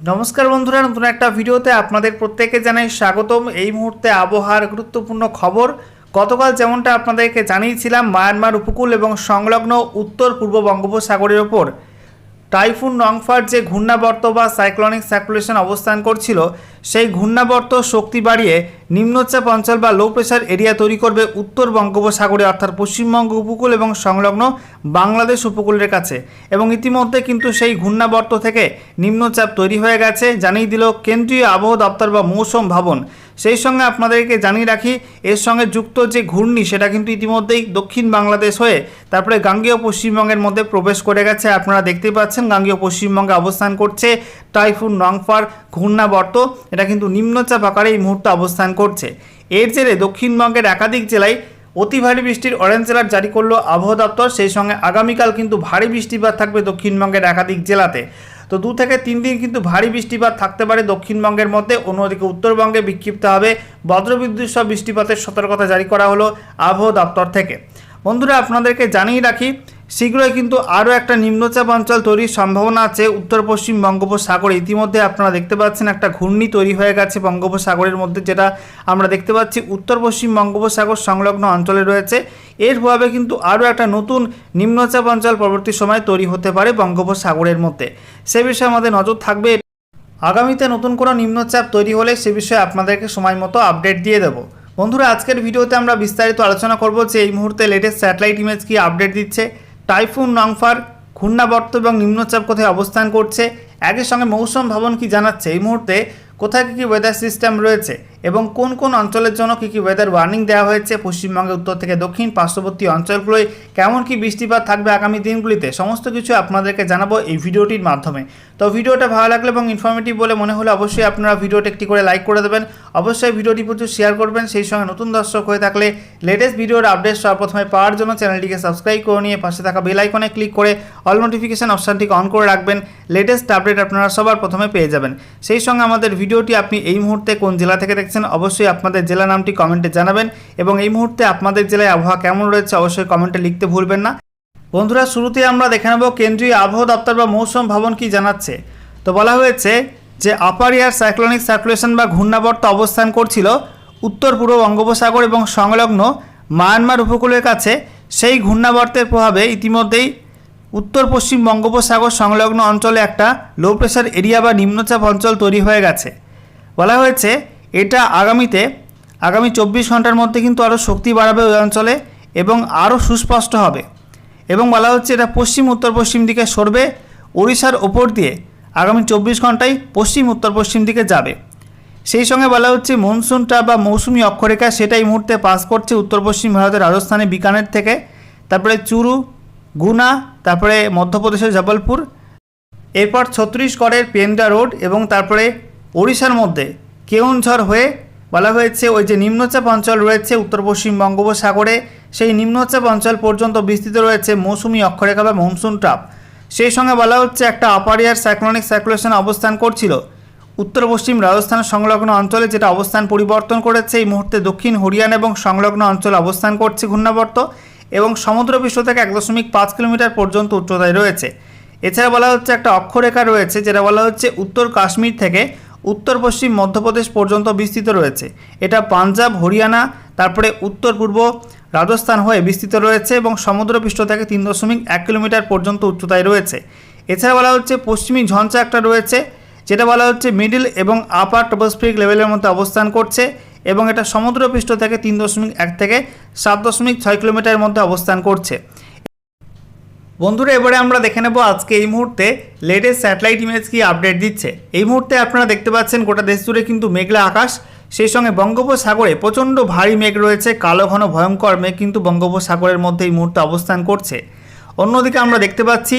নমস্কার বন্ধুরা, নতুন একটা ভিডিওতে আপনাদের প্রত্যেকে জানাই স্বাগতম। এই মুহূর্তে আবহাওয়ার গুরুত্বপূর্ণ খবর। গতকাল যেমনটা আপনাদেরকে জানিয়েছিলাম, মায়ানমার উপকূল এবং সংলগ্ন উত্তর পূর্ব বঙ্গোপসাগরের ওপর। টাইফুন, নংফার যে ঘূর্ণাবর্ত বা সাইক্লনিক সার্কুলেশন অবস্থান করছিল সেই ঘূর্ণাবর্ত শক্তি বাড়িয়ে নিম্নচাপ অঞ্চল বা লো প্রেশার এরিয়া তৈরি করবে উত্তর বঙ্গোপসাগরে, অর্থাৎ পশ্চিমবঙ্গ উপকূল এবং সংলগ্ন বাংলাদেশ উপকূলের কাছে। এবং ইতিমধ্যে কিন্তু সেই ঘূর্ণাবর্ত থেকে নিম্নচাপ তৈরি হয়ে গেছে, জানিয়ে দিল কেন্দ্রীয় আবহাওয়া দপ্তর বা মৌসুম ভবন। সেই সঙ্গে আপনাদেরকে জানিয়ে রাখি, এর সঙ্গে যুক্ত যে ঘূর্ণি, সেটা কিন্তু ইতিমধ্যেই দক্ষিণ বাংলাদেশ হয়ে তারপরে গাঙ্গেয় পশ্চিমবঙ্গের মধ্যে প্রবেশ করে গেছে। আপনারা দেখতে পাচ্ছেন গাঙ্গেয় পশ্চিমবঙ্গে অবস্থান করছে টাইফুন নংফার ঘূর্ণাবর্ত। এটা কিন্তু নিম্নচাপ আকারে এই মুহূর্তে অবস্থান করছে। এর জেরে দক্ষিণবঙ্গের একাধিক জেলায় অতি ভারী বৃষ্টির অরেঞ্জ অ্যালার্ট জারি করল আবহাওয়া দপ্তর। সেই সঙ্গে আগামীকাল কিন্তু ভারী বৃষ্টিপাত থাকবে দক্ষিণবঙ্গের একাধিক জেলাতে। তো দু থেকে তিন দিন কিন্তু ভারী বৃষ্টিপাত থাকতে পারে দক্ষিণবঙ্গের মধ্যে। অন্যদিকে উত্তরবঙ্গে বিক্ষিপ্ত হবে বজ্রবিদ্যুৎ সহ বৃষ্টিপাতের সতর্কতা জারি করা হলো আবহাওয়া দপ্তর থেকে। বন্ধুরা, আপনাদেরকে জানিয়ে রাখি শীঘ্রই কিন্তু আরও একটা নিম্নচাপ অঞ্চল তৈরির সম্ভাবনা আছে। উত্তর, পশ্চিম বঙ্গোপসাগরে ইতিমধ্যে আপনারা দেখতে পাচ্ছেন একটা ঘূর্ণি তৈরি হয়ে গেছে বঙ্গোপসাগরের মধ্যে, যেটা আমরা দেখতে পাচ্ছি উত্তর, পশ্চিম বঙ্গোপসাগর সংলগ্ন অঞ্চলে রয়েছে। এর প্রভাবে কিন্তু আরও একটা নতুন নিম্নচাপ অঞ্চল পরবর্তী সময়ে তৈরি হতে পারে বঙ্গোপসাগরের মধ্যে। সে বিষয়ে আমাদের নজর থাকবে। আগামীতে নতুন কোনো নিম্নচাপ তৈরি হলে সে বিষয়ে আপনাদেরকে সময় মতো আপডেট দিয়ে দেবো। বন্ধুরা, আজকের ভিডিওতে আমরা বিস্তারিত আলোচনা করব যে এই মুহূর্তে লেটেস্ট স্যাটেলাইট ইমেজ কি আপডেট দিচ্ছে। টাইফুন, নংফার ঘূর্ণাবর্ত এবং নিম্নচাপ কোথায় অবস্থান করছে? একই সঙ্গে মৌসুম ভবন কি জানাচ্ছে? এই মুহূর্তে কোথায় কী কী ওয়েদার সিস্টেম রয়েছে এবং কোন কোন অঞ্চলের জন্য কী কী ওয়েদার ওয়ার্নিং দেওয়া হয়েছে, পশ্চিমবঙ্গের উত্তর থেকে দক্ষিণ, পার্শ্ববর্তী অঞ্চলগুলোয় কেমন কি বৃষ্টিপাত থাকবে আগামী দিনগুলিতে, সমস্ত কিছু আপনাদেরকে জানাব এই ভিডিওটির মাধ্যমে। তো ভিডিওটা ভালো লাগলে এবং ইনফরমেটিভ বলে মনে হলে অবশ্যই আপনারা ভিডিওটা একটি করে লাইক করে দেবেন। অবশ্যই ভিডিওটি প্রচুর শেয়ার করবেন, সেই সঙ্গে নতুন দর্শক হয়ে থাকলে লেটেস্ট ভিডিওর আপডেট সর্বপ্রথমে পাওয়ার জন্য চ্যানেলটিকে সাবস্ক্রাইব করে নিয়ে পাশে থাকা বেল আইকনে ক্লিক করে অল নোটিফিকেশান অপশানটিকে অন করে রাখবেন। লেটেস্ট আপডেট আপনারা সবার প্রথমে পেয়ে যাবেন। সেই সঙ্গে আমাদের ভিডিওটি আপনি এই মুহূর্তে কোন জেলা থেকে দেখছেন, অবশ্যই আপনাদের জেলা নামটি কমেন্টে জানাবেন এবং এই মুহূর্তে আপনাদের জেলায় আবহাওয়া কেমন রয়েছে অবশ্যই কমেন্টে লিখতে ভুলবেন না। বন্ধুরা শুরুতে আমরা দেখে নেব কেন্দ্রীয় আবহাওয়া দপ্তর বা মৌসুম ভবন কি জানাচ্ছে। তো বলা হয়েছে যে আপার এয়ার সাইক্লোনিক সার্কুলেশন বা ঘূর্ণাবর্ত অবস্থান করছিল উত্তর, পূর্ব বঙ্গোপসাগর এবং সংলগ্ন মায়ানমার উপকূলের কাছে। সেই ঘূর্ণাবর্তের প্রভাবে ইতিমধ্যেই উত্তর পশ্চিম বঙ্গোপসাগর সংলগ্ন অঞ্চলে একটা লো প্রেশার এরিয়া বা নিম্নচাপ অঞ্চল তৈরি হয়ে গেছে। বলা হয়েছে, এটা আগামীতে, আগামী চব্বিশ ঘণ্টার মধ্যে কিন্তু আরও শক্তি বাড়াবে ওই অঞ্চলে এবং আরও সুস্পষ্ট হবে। এবং বলা হচ্ছে, এটা পশ্চিম, উত্তর পশ্চিম দিকে সরবে, ওড়িশার ওপর দিয়ে আগামী চব্বিশ ঘন্টায় পশ্চিম, উত্তর পশ্চিম দিকে যাবে। সেই সঙ্গে বলা হচ্ছে, মনসুনটা বা মৌসুমি অক্ষরেখা সেটা এই মুহূর্তে পাস করছে উত্তর পশ্চিম ভারতের রাজস্থানে বিকানের থেকে। তারপরে চুরু গুনা, তারপরে মধ্যপ্রদেশের জবলপুর, এরপর ছত্তিশগড়ের পেন্ডা রোড এবং তারপরে ওড়িশার মধ্যে কেউনঝড় হয়ে বলা হয়েছে ওই যে নিম্নচাপ অঞ্চল রয়েছে উত্তর পশ্চিম বঙ্গোপসাগরে, সেই নিম্নচাপ অঞ্চল পর্যন্ত বিস্তৃত রয়েছে মৌসুমি অক্ষরেখা বা মনসুন ট্রাপ। সেই সঙ্গে বলা হচ্ছে একটা আপার এয়ার সাইক্লোনিক সার্কুলেশন অবস্থান করছিল। উত্তর পশ্চিম রাজস্থান সংলগ্ন অঞ্চলে যেটা অবস্থান পরিবর্তন করেছে, এই মুহূর্তে দক্ষিণ হরিয়ানা এবং সংলগ্ন অঞ্চলে অবস্থান করছে ঘূর্ণাবর্ত। এবং সমুদ্রপৃষ্ঠ থেকে এক দশমিক পাঁচ কিলোমিটার পর্যন্ত উচ্চতায় রয়েছে। এছাড়া বলা হচ্ছে একটা অক্ষরেখা রয়েছে, যেটা বলা হচ্ছে উত্তর কাশ্মীর থেকে উত্তর পশ্চিম মধ্যপ্রদেশ পর্যন্ত বিস্তৃত রয়েছে। এটা পাঞ্জাব, হরিয়ানা, তারপরে উত্তর পূর্ব রাজস্থান হয়ে বিস্তৃত রয়েছে এবং সমুদ্রপৃষ্ঠ থেকে তিন দশমিক এক কিলোমিটার পর্যন্ত উচ্চতায় রয়েছে। এছাড়া বলা হচ্ছে পশ্চিমী ঝঞ্ঝা একটা রয়েছে, যেটা বলা হচ্ছে মিডিল এবং আপার টপোস্ফিরিক লেভেলের মধ্যে অবস্থান করছে। এবং এটা সমুদ্রপৃষ্ঠ থেকে তিন দশমিক এক থেকে সাত দশমিক ছয় কিলোমিটারের মধ্যে অবস্থান করছে। বন্ধুরা, এবারে আমরা দেখে নেব আজকে এই মুহূর্তে লেটেস্ট স্যাটেলাইট ইমেজ কি আপডেট দিচ্ছে। এই মুহূর্তে আপনারা দেখতে পাচ্ছেন গোটা দেশ জুড়ে কিন্তু মেঘলা আকাশ, সেই সঙ্গে বঙ্গোপসাগরে প্রচণ্ড ভারী মেঘ রয়েছে, কালো, ঘন, ভয়ঙ্কর মেঘ কিন্তু বঙ্গোপসাগরের মধ্যে এই মুহূর্তে অবস্থান করছে। অন্যদিকে আমরা দেখতে পাচ্ছি,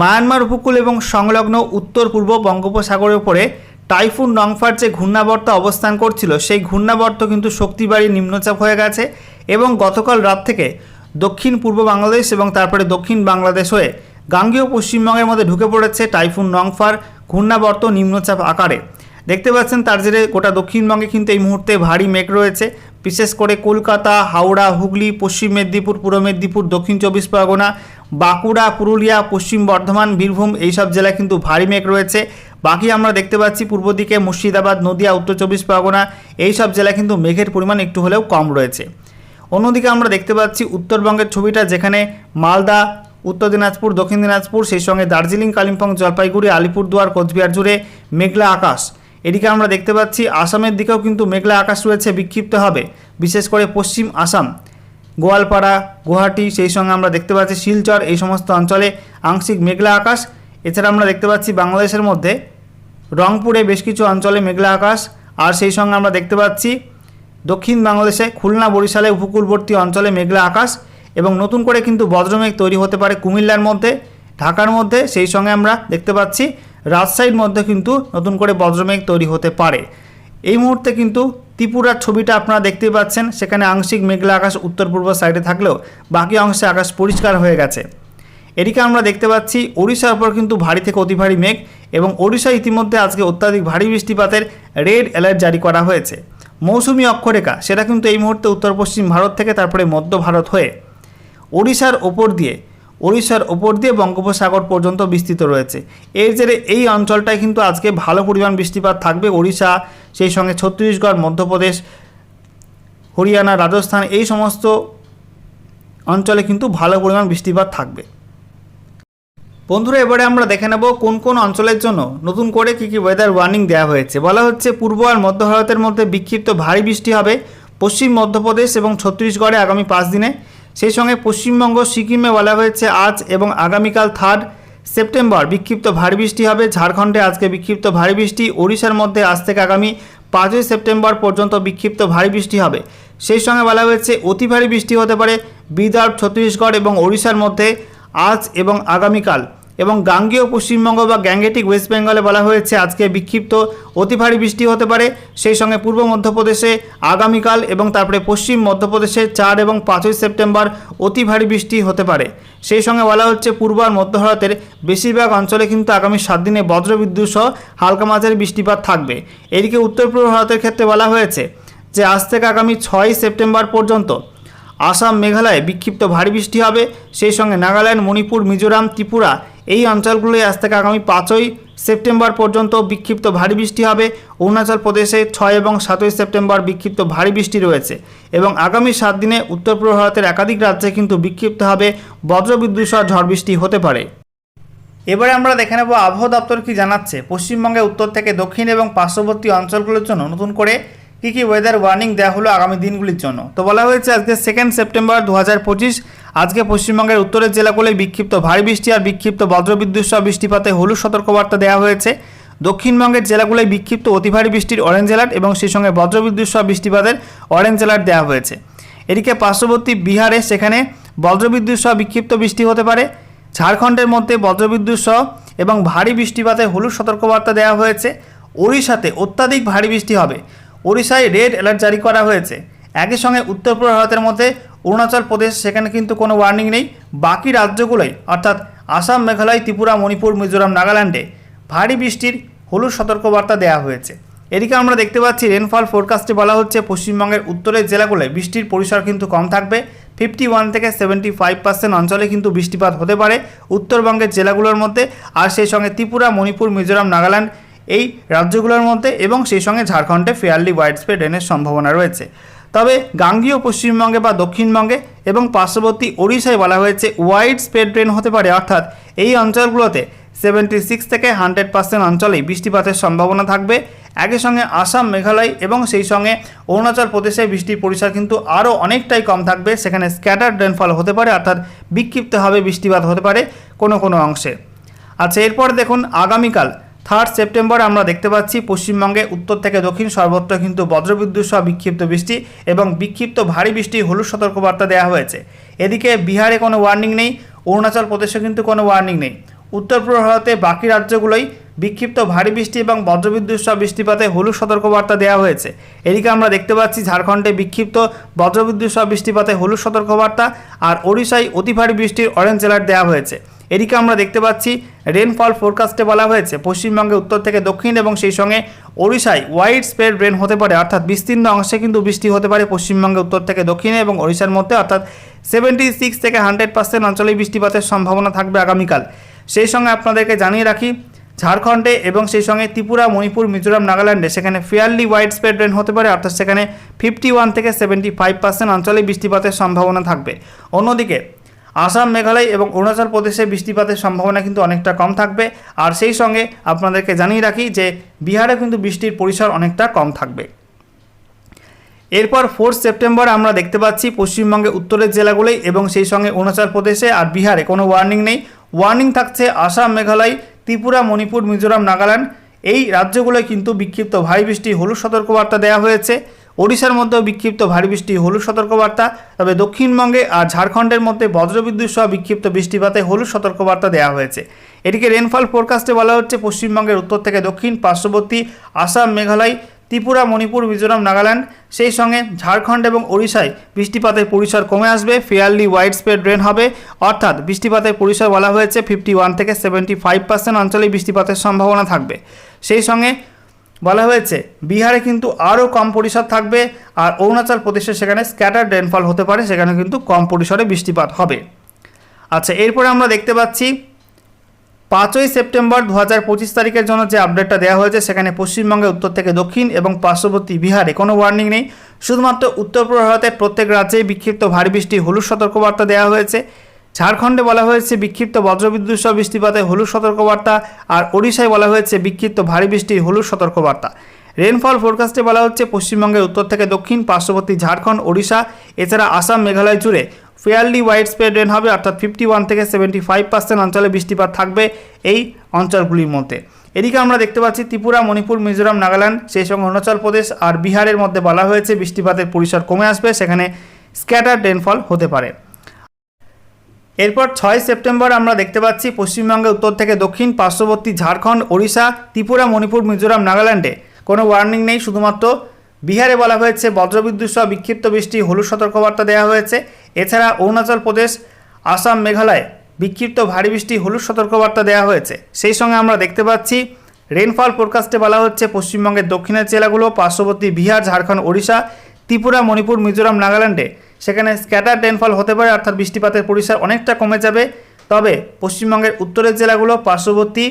মায়ানমার উপকূল এবং সংলগ্ন উত্তর পূর্ব বঙ্গোপসাগরের উপরে টাইফুন নংফার যে ঘূর্ণাবর্ত অবস্থান করছিল, সেই ঘূর্ণাবর্ত কিন্তু শক্তি বাড়িয়ে নিম্নচাপ হয়ে গেছে এবং গতকাল রাত থেকে দক্ষিণ পূর্ব বাংলাদেশ এবং তারপরে দক্ষিণ বাংলাদেশ হয়ে গাঙ্গেয় পশ্চিমবঙ্গের মধ্যে ঢুকে পড়েছে টাইফুন নংফার ঘূর্ণাবর্ত নিম্নচাপ আকারে। দেখতে পাচ্ছেন তার জেরে গোটা দক্ষিণবঙ্গে কিন্তু এই মুহূর্তে ভারী মেঘ রয়েছে। বিশেষ করে কলকাতা, হাওড়া, হুগলি, পশ্চিম মেদিনীপুর, পূর্ব মেদিনীপুর, দক্ষিণ চব্বিশ পরগনা, বাঁকুড়া, পুরুলিয়া, পশ্চিম বর্ধমান, বীরভূম এইসব জেলায় কিন্তু ভারী মেঘ রয়েছে। বাকি আমরা দেখতে পাচ্ছি পূর্ব দিকে মুর্শিদাবাদ, নদিয়া, উত্তর চব্বিশ পরগনা এইসব জেলায় কিন্তু মেঘের পরিমাণ একটু হলেও কম রয়েছে। অন্যদিকে আমরা দেখতে পাচ্ছি উত্তরবঙ্গের ছবিটা যেখানে মালদা, উত্তর দিনাজপুর, দক্ষিণ দিনাজপুর, সেই সঙ্গে দার্জিলিং, কালিম্পং, জলপাইগুড়ি, আলিপুরদুয়ার, কোচবিহার জুড়ে মেঘলা আকাশ। এদিকে আমরা দেখতে পাচ্ছি, আসামের দিকেও কিন্তু মেঘলা আকাশ রয়েছে, বিক্ষিপ্ত হবে। বিশেষ করে পশ্চিম আসাম, গোয়ালপাড়া, গুয়াহাটি, সেই সঙ্গে আমরা দেখতে পাচ্ছি শিলচর, এই সমস্ত অঞ্চলে আংশিক মেঘলা আকাশ। এছাড়া আমরা দেখতে পাচ্ছি বাংলাদেশের মধ্যে রংপুরে বেশ কিছু অঞ্চলে মেঘলা আকাশ। আর সেই সঙ্গে আমরা দেখতে পাচ্ছি দক্ষিণ বাংলাদেশে খুলনা, বরিশালে উপকূলবর্তী অঞ্চলে মেঘলা আকাশ এবং নতুন করে কিন্তু বজ্রমেঘ তৈরি হতে পারে কুমিল্লার মধ্যে, ঢাকার মধ্যে। সেই সঙ্গে আমরা দেখতে পাচ্ছি রাজশাহীর মধ্যে কিন্তু নতুন করে বজ্রমেঘ তৈরি হতে পারে। এই মুহূর্তে কিন্তু ত্রিপুরার ছবিটা আপনারা দেখতেই পাচ্ছেন। সেখানে আংশিক মেঘলা আকাশ উত্তর পূর্ব সাইডে থাকলেও বাকি অংশে আকাশ পরিষ্কার হয়ে গেছে। এদিকে আমরা দেখতে পাচ্ছি, ওড়িশার ওপর কিন্তু ভারী থেকে অতি ভারী মেঘ এবং ওড়িশা ইতিমধ্যে আজকে অত্যাধিক ভারী বৃষ্টিপাতের রেড অ্যালার্ট জারি করা হয়েছে। মৌসুমি অক্ষরেখা, সেটা কিন্তু এই মুহূর্তে উত্তর পশ্চিম ভারত থেকে তারপরে মধ্য ভারত হয়ে। ওড়িশার ওপর দিয়ে ওড়িশার ওপর দিয়ে বঙ্গোপসাগর পর্যন্ত বিস্তৃত রয়েছে। এর জেরে এই অঞ্চলটায় কিন্তু আজকে ভালো পরিমাণ বৃষ্টিপাত থাকবে ওড়িশা, সেই সঙ্গে ছত্তিশগড়, মধ্যপ্রদেশ, হরিয়ানা, রাজস্থান এই সমস্ত অঞ্চলে কিন্তু ভালো পরিমাণ বৃষ্টিপাত থাকবে। বন্ধুরা, এবারে আমরা দেখে নেব কোন কোন অঞ্চলের জন্য নতুন করে কী কী ওয়েদার ওয়ার্নিং দেওয়া হয়েছে। বলা হচ্ছে পূর্ব আর মধ্য ভারতের মধ্যে বিক্ষিপ্ত ভারী বৃষ্টি হবে। পশ্চিম মধ্যপ্রদেশ এবং ছত্তিশগড়ে আগামী পাঁচ দিনে সেই সঙ্গে পশ্চিমবঙ্গ, সিকিমে বলা হয়েছে আজ এবং আগামীকাল থার্ড সেপ্টেম্বর বিক্ষিপ্ত ভারী বৃষ্টি হবে। ঝাড়খণ্ডে আজকে বিক্ষিপ্ত ভারী বৃষ্টি। ওড়িশার মধ্যে আজ থেকে আগামী পাঁচই সেপ্টেম্বর পর্যন্ত বিক্ষিপ্ত ভারী বৃষ্টি হবে। সেই সঙ্গে বলা হয়েছে, অতি ভারী বৃষ্টি হতে পারে। বিদর্ভ, ছত্তিশগড় এবং ওড়িশার মধ্যে আজ এবং আগামীকাল। এবং গাঙ্গেয় পশ্চিমবঙ্গ বা গ্যাঙ্গেটিক ওয়েস্ট বেঙ্গলে বলা হয়েছে, আজকে বিক্ষিপ্ত অতি ভারী বৃষ্টি হতে পারে। সেই সঙ্গে পূর্ব মধ্যপ্রদেশে আগামীকাল এবং তারপরে পশ্চিম মধ্যপ্রদেশে চার এবং পাঁচই সেপ্টেম্বর অতি ভারী বৃষ্টি হতে পারে। সেই সঙ্গে বলা হচ্ছে, পূর্ব আর মধ্য ভারতের বেশিরভাগ অঞ্চলে কিন্তু আগামী সাত দিনে বজ্রবিদ্যুৎ সহ হালকা মাঝারি বৃষ্টিপাত থাকবে। এদিকে উত্তর পূর্ব ভারতের ক্ষেত্রে বলা হয়েছে যে, আজ থেকে আগামী ছয় সেপ্টেম্বর পর্যন্ত আসাম, মেঘালয়ে বিক্ষিপ্ত ভারী বৃষ্টি হবে। সেই সঙ্গে নাগাল্যান্ড, মণিপুর, মিজোরাম, ত্রিপুরা এই অঞ্চলগুলোয় আজ থেকে আগামী পাঁচই সেপ্টেম্বর পর্যন্ত বিক্ষিপ্ত ভারী বৃষ্টি হবে। অরুণাচল প্রদেশে ছয় এবং সাতই সেপ্টেম্বর বিক্ষিপ্ত ভারী বৃষ্টি রয়েছে এবং আগামী সাত দিনে উত্তর পূর্ব ভারতের একাধিক রাজ্যে কিন্তু বিক্ষিপ্ত হবে বজ্রবিদ্যুৎ সহ ঝড় বৃষ্টি হতে পারে। এবারে আমরা দেখে নেব আবহাওয়া দপ্তর কি জানাচ্ছে? পশ্চিমবঙ্গে উত্তর থেকে দক্ষিণ এবং পার্শ্ববর্তী অঞ্চলগুলোর জন্য নতুন করে কী কী ওয়েদার ওয়ার্নিং দেওয়া হলো আগামী দিনগুলির জন্য? তো বলা হয়েছে আজকে সেকেন্ড সেপ্টেম্বর দু হাজার পঁচিশ আজকে পশ্চিমবঙ্গের উত্তরের জেলাগুলোয় বিক্ষিপ্ত ভারী বৃষ্টি আর বিক্ষিপ্ত বজ্রবিদ্যুৎ সহ বৃষ্টিপাতে হলুদ সতর্কবার্তা দেওয়া হয়েছে। দক্ষিণবঙ্গের জেলাগুলোয় বিক্ষিপ্ত অতি ভারী বৃষ্টির অরেঞ্জ অ্যালার্ট এবং সেই সঙ্গে বজ্রবিদ্যুৎ সহ বৃষ্টিপাতের অরেঞ্জ অ্যালার্ট দেওয়া হয়েছে। এদিকে পার্শ্ববর্তী বিহারে সেখানে বজ্রবিদ্যুৎ সহ বিক্ষিপ্ত বৃষ্টি হতে পারে। ঝাড়খণ্ডের মধ্যে বজ্রবিদ্যুৎ সহ এবং ভারী বৃষ্টিপাতে হলুদ সতর্কবার্তা দেওয়া হয়েছে। ওড়িশাতে অত্যাধিক ভারী বৃষ্টি হবে। ওড়িশায় রেড অ্যালার্ট জারি করা হয়েছে। একই সঙ্গে উত্তর ভারতের মধ্যে অরুণাচল প্রদেশ, সেখানে কিন্তু কোনো ওয়ার্নিং নেই। বাকি রাজ্যগুলোই অর্থাৎ আসাম, মেঘালয়, ত্রিপুরা, মণিপুর, মিজোরাম, নাগাল্যান্ডে ভারী বৃষ্টির হলুদ সতর্কবার্তা দেওয়া হয়েছে। এদিকে আমরা দেখতে পাচ্ছি রেনফল ফোরকাস্টে বলা হচ্ছে পশ্চিমবঙ্গের উত্তরের জেলাগুলোয় বৃষ্টির পরিসর কিন্তু কম থাকবে। ফিফটি ওয়ান থেকে সেভেন্টি ফাইভ পার্সেন্ট অঞ্চলে কিন্তু বৃষ্টিপাত হতে পারে উত্তরবঙ্গের জেলাগুলোর মধ্যে, আর সেই সঙ্গে ত্রিপুরা, মণিপুর, মিজোরাম, নাগাল্যান্ড এই রাজ্যগুলোর মধ্যে এবং সেই সঙ্গে ঝাড়খণ্ডে ফেয়ারলি ওয়াইড স্প্রেড রেনের সম্ভাবনা রয়েছে। তবে গাঙ্গীয় পশ্চিমবঙ্গে বা দক্ষিণবঙ্গে এবং পার্শ্ববর্তী ওড়িশায় বলা হয়েছে ওয়াইড স্প্রেড রেন হতে পারে, অর্থাৎ এই অঞ্চলগুলোতে সেভেন্টি সিক্স থেকে হান্ড্রেড পার্সেন্ট অঞ্চলেই বৃষ্টিপাতের সম্ভাবনা থাকবে। একই সঙ্গে আসাম, মেঘালয় এবং সেই সঙ্গে অরুণাচল প্রদেশে বৃষ্টির পরিসর কিন্তু আরও অনেকটাই কম থাকবে। সেখানে স্ক্যাটার্ড রেনফল হতে পারে, অর্থাৎ বিক্ষিপ্তভাবে বৃষ্টিপাত হতে পারে কোনো কোনো অংশে। আচ্ছা এরপর দেখুন আগামীকাল। থার্ড সেপ্টেম্বর আমরা দেখতে পাচ্ছি পশ্চিমবঙ্গে, উত্তর থেকে দক্ষিণ, সর্বত্র কিন্তু বজ্রবিদ্যুৎ সহ বিক্ষিপ্ত বৃষ্টি এবং বিক্ষিপ্ত ভারী বৃষ্টি, হলুদ সতর্কবার্তা দেওয়া হয়েছে। এদিকে বিহারে কোনো ওয়ার্নিং নেই, অরুণাচল প্রদেশে কিন্তু কোনো ওয়ার্নিং নেই। উত্তর পূর্ব ভারতে বাকি রাজ্যগুলোই বিক্ষিপ্ত ভারী বৃষ্টি এবং বজ্রবিদ্যুৎ সহ বৃষ্টিপাতে হলুদ সতর্কবার্তা দেওয়া হয়েছে। এদিকে আমরা দেখতে পাচ্ছি ঝাড়খণ্ডে বিক্ষিপ্ত বজ্রবিদ্যুৎ সহ বৃষ্টিপাতে হলুদ সতর্কবার্তা আর ওড়িশায় অতি ভারী বৃষ্টির অরেঞ্জ অ্যালার্ট দেওয়া হয়েছে। এদিকে আমরা দেখতে পাচ্ছি রেনফল ফোরকাস্টে বলা হয়েছে পশ্চিমবঙ্গে উত্তর থেকে দক্ষিণ এবং সেই সঙ্গে ওড়িশায় ওয়াইড স্প্রেড রেন হতে পারে, অর্থাৎ বিস্তীর্ণ অংশে কিন্তু বৃষ্টি হতে পারে পশ্চিমবঙ্গে উত্তর থেকে দক্ষিণে এবং ওড়িশার মধ্যে, অর্থাৎ সেভেন্টি সিক্স থেকে হান্ড্রেড পার্সেন্ট অঞ্চলে বৃষ্টিপাতের সম্ভাবনা থাকবে আগামীকাল। সেই সঙ্গে আপনাদেরকে জানিয়ে রাখি, ঝাড়খণ্ডে এবং সেই সঙ্গে ত্রিপুরা, মণিপুর, মিজোরাম, নাগাল্যান্ডে সেখানে ফেয়ারলি ওয়াইড স্প্রেড রেন হতে পারে, অর্থাৎ সেখানে ফিফটি ওয়ান থেকে সেভেন্টি ফাইভ পার্সেন্ট অঞ্চলে বৃষ্টিপাতের সম্ভাবনা থাকবে। অন্যদিকে আসাম, মেঘালয় এবং অরুণাচল প্রদেশে বৃষ্টিপাতের সম্ভাবনা কিন্তু অনেকটা কম থাকবে। আর সেই সঙ্গে আপনাদেরকে জানিয়ে রাখি যে বিহারে কিন্তু বৃষ্টির পরিসর অনেকটা কম থাকবে। এরপর ফোর্থ সেপ্টেম্বর আমরা দেখতে পাচ্ছি পশ্চিমবঙ্গে উত্তরের জেলাগুলোই এবং সেই সঙ্গে অরুণাচল প্রদেশে আর বিহারে কোনো ওয়ার্নিং নেই। ওয়ার্নিং থাকছে আসাম, মেঘালয়, ত্রিপুরা, মণিপুর, মিজোরাম, নাগাল্যান্ড। এই রাজ্যগুলোয় কিন্তু বিক্ষিপ্ত ভারী বৃষ্টি, হলুদ সতর্কবার্তা দেওয়া হয়েছে। ওড়িশার মধ্যেও বিক্ষিপ্ত ভারী বৃষ্টি, হলুদ সতর্কবার্তা, তবে দক্ষিণবঙ্গে আর ঝাড়খণ্ডের মধ্যে বজ্রবিদ্যুৎ সহ বিক্ষিপ্ত বৃষ্টিপাতে হলুদ সতর্কবার্তা দেওয়া হয়েছে। এটিকে রেনফল ফোরকাস্টে বলা হচ্ছে, পশ্চিমবঙ্গের উত্তর থেকে দক্ষিণ, পার্শ্ববর্তী আসাম, মেঘালয়, ত্রিপুরা, মণিপুর, মিজোরাম, নাগাল্যান্ড, সেই সঙ্গে ঝাড়খণ্ড এবং ওড়িশায় বৃষ্টিপাতের পরিসর কমে আসবে ফেয়ারলি ওয়াইড স্প্রেড রেন হবে। অর্থাৎ বৃষ্টিপাতের পরিসর বলা হয়েছে ফিফটি ওয়ান থেকে সেভেন্টি ফাইভ পার্সেন্ট অঞ্চলে বৃষ্টিপাতের সম্ভাবনা থাকবে। সেই সঙ্গে বলা হয়েছে, বিহারে কিন্তু আরও কম পরিসর থাকবে আর অরুণাচল প্রদেশে সেখানে স্ক্যাটার রেনফল হতে পারে, সেখানে কিন্তু কম পরিসরে বৃষ্টিপাত হবে। আচ্ছা এরপরে আমরা দেখতে পাচ্ছি, পাঁচই সেপ্টেম্বর দু হাজার পঁচিশ তারিখের জন্য যে আপডেটটা দেওয়া হয়েছে, সেখানে পশ্চিমবঙ্গে উত্তর থেকে দক্ষিণ এবং পার্শ্ববর্তী বিহারে কোনো ওয়ার্নিং নেই। শুধুমাত্র উত্তর ভারতের প্রত্যেক রাজ্যেই বিক্ষিপ্ত ভারী বৃষ্টি, হলুদ সতর্কবার্তা দেওয়া হয়েছে। ঝাড়খণ্ডে বলা হয়েছে বিক্ষিপ্ত বজ্রবিদ্যুৎ সহ বৃষ্টিপাতে হলুদ সতর্কবার্তা আর ওড়িশায় বলা হয়েছে বিক্ষিপ্ত ভারী বৃষ্টি, হলুদ সতর্কবার্তা। রেনফল ফোরকাস্টে বলা হচ্ছে পশ্চিমবঙ্গের উত্তর থেকে দক্ষিণ, পার্শ্ববর্তী ঝাড়খণ্ড, ওড়িশা, এছাড়া আসাম, মেঘালয় জুড়ে ফেয়ারলি ওয়াইড স্প্রেড রেন হবে, অর্থাৎ ফিফটি ওয়ান থেকে সেভেন্টি ফাইভ পার্সেন্ট অঞ্চলে বৃষ্টিপাত থাকবে এই অঞ্চলগুলির মধ্যে। এদিকে আমরা দেখতে পাচ্ছি ত্রিপুরা, মণিপুর, মিজোরাম, নাগাল্যান্ড, সেই সঙ্গে অরুণাচল প্রদেশ আর বিহারের মধ্যে বলা হয়েছে বৃষ্টিপাতের পরিসর কমে আসবে, সেখানে স্ক্যাটার রেনফল হতে পারে। এরপর ছয় সেপ্টেম্বর আমরা দেখতে পাচ্ছি পশ্চিমবঙ্গের উত্তর থেকে দক্ষিণ, পার্শ্ববর্তী ঝাড়খণ্ড, ওড়িশা, ত্রিপুরা, মণিপুর, মিজোরাম, নাগাল্যান্ডে। কোনো ওয়ার্নিং নেই, শুধুমাত্র বিহারে বলা হয়েছে বজ্রবিদ্যুৎ সহ বিক্ষিপ্ত বৃষ্টি, হলুদ সতর্কবার্তা দেওয়া হয়েছে। এছাড়া অরুণাচল প্রদেশ, আসাম, মেঘালয় বিক্ষিপ্ত ভারী বৃষ্টি, হলুদ সতর্কবার্তা দেওয়া হয়েছে। সেই সঙ্গে আমরা দেখতে পাচ্ছি রেনফল ফোরকাস্টে বলা হচ্ছে পশ্চিমবঙ্গের দক্ষিণের জেলাগুলো, পার্শ্ববর্তী বিহার, ঝাড়খণ্ড, ওড়িশা, ত্রিপুরা, মণিপুর, মিজোরাম, নাগাল্যান্ডে। সেখানে স্ক্যাটার রেনফল হতে পারে, অর্থাৎ বৃষ্টিপাতের পরিসর অনেকটা কমে যাবে। তবে পশ্চিমবঙ্গের উত্তরের জেলাগুলো, পার্শ্ববর্তী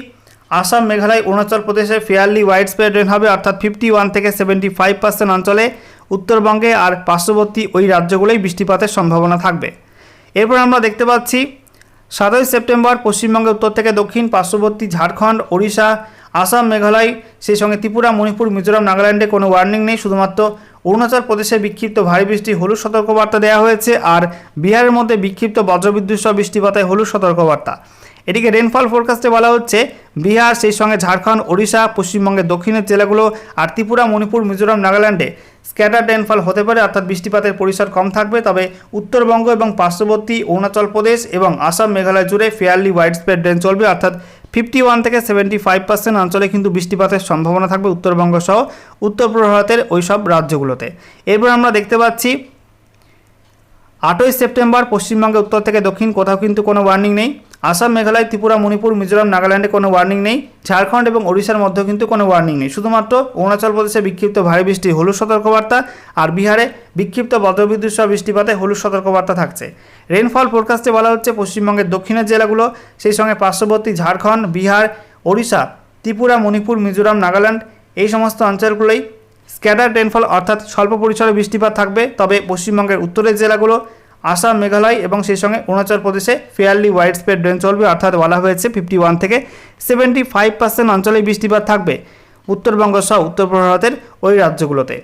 আসাম, মেঘালয়, অরুণাচল প্রদেশে ফেয়ারলি ওয়াইড স্প্রেড রেন হবে, অর্থাৎ ফিফটি ওয়ান থেকে সেভেন্টি ফাইভ পার্সেন্ট অঞ্চলে উত্তরবঙ্গে আর পার্শ্ববর্তী ওই রাজ্যগুলোই বৃষ্টিপাতের সম্ভাবনা থাকবে। এরপর আমরা দেখতে পাচ্ছি, সাতই সেপ্টেম্বর পশ্চিমবঙ্গের উত্তর থেকে দক্ষিণ, পার্শ্ববর্তী ঝাড়খণ্ড, ওড়িশা, আসাম, মেঘালয়, সেই সঙ্গে ত্রিপুরা, মণিপুর, মিজোরাম, নাগাল্যান্ডে কোনো ওয়ার্নিং নেই, শুধুমাত্র অরুণাচল প্রদেশে বিক্ষিপ্ত ভারী বৃষ্টি, হলুদ সতর্কবার্তা দেওয়া হয়েছে, আর বিহারের মধ্যে বিক্ষিপ্ত বজ্রবিদ্যুৎ সহ বৃষ্টিপাতায় হলুদ সতর্কবার্তা। এদিকে রেনফল ফোরকাস্টে বলা হচ্ছে, বিহার, সেই সঙ্গে ঝাড়খণ্ড, ওড়িশা, পশ্চিমবঙ্গের দক্ষিণের জেলাগুলো আর ত্রিপুরা, মণিপুর, মিজোরাম, নাগাল্যান্ডে স্ক্যাটার রেনফল হতে পারে, অর্থাৎ বৃষ্টিপাতের পরিসর কম থাকবে। তবে উত্তরবঙ্গ এবং পার্শ্ববর্তী অরুণাচল প্রদেশ এবং আসাম, মেঘালয় জুড়ে ফেয়ারলি ওয়াইড স্প্রেড রেন চলবে, অর্থাৎ ফিফটি ওয়ান থেকে সেভেন্টি ফাইভ পার্সেন্ট অঞ্চলে কিন্তু বৃষ্টিপাতের সম্ভাবনা থাকবে উত্তরবঙ্গ সহ উত্তর ভারতের ওই সব রাজ্যগুলোতে। এরপর আমরা দেখতে পাচ্ছি, আটই সেপ্টেম্বর পশ্চিমবঙ্গে উত্তর থেকে দক্ষিণ, কোথাও কিন্তু কোনো ওয়ার্নিং নেই। আসাম, মেঘালয়, ত্রিপুরা, মণিপুর, মিজোরাম, নাগাল্যান্ডে কোনো ওয়ার্নিং নেই। ঝাড়খণ্ড এবং ওড়িশার মধ্যেও কিন্তু কোনো ওয়ার্নিং নেই। শুধুমাত্র অরুণাচল প্রদেশে বিক্ষিপ্ত ভারী বৃষ্টি, হলুদ সতর্কবার্তা আর বিহারে বিক্ষিপ্ত বজ্রবিদ্যুৎ সহ বৃষ্টিপাতে হলুদ সতর্কবার্তা থাকছে। রেনফল ফোরকাস্টে বলা হচ্ছে পশ্চিমবঙ্গের দক্ষিণের জেলাগুলো, সেই সঙ্গে পার্শ্ববর্তী ঝাড়খণ্ড, বিহার, ওড়িশা, ত্রিপুরা, মণিপুর, মিজোরাম, নাগাল্যান্ড এই সমস্ত অঞ্চলগুলোই স্ক্যাটার রেনফল অর্থাৎ স্বল্প পরিসরে বৃষ্টিপাত থাকবে। তবে পশ্চিমবঙ্গের উত্তরের জেলাগুলো আসাম, মেঘালয় এবং সেই সঙ্গে অরুণাচল প্রদেশে ফেয়ারলি ওয়াইড স্প্রেড রেন চলবে, অর্থাৎ বলা হয়েছে ফিফটি ওয়ান থেকে সেভেন্টি ফাইভ পার্সেন্ট অঞ্চলে বৃষ্টিপাত থাকবে। উত্তরবঙ্গ সহ উত্তর ভারতের ওই রাজ্যগুলোতে।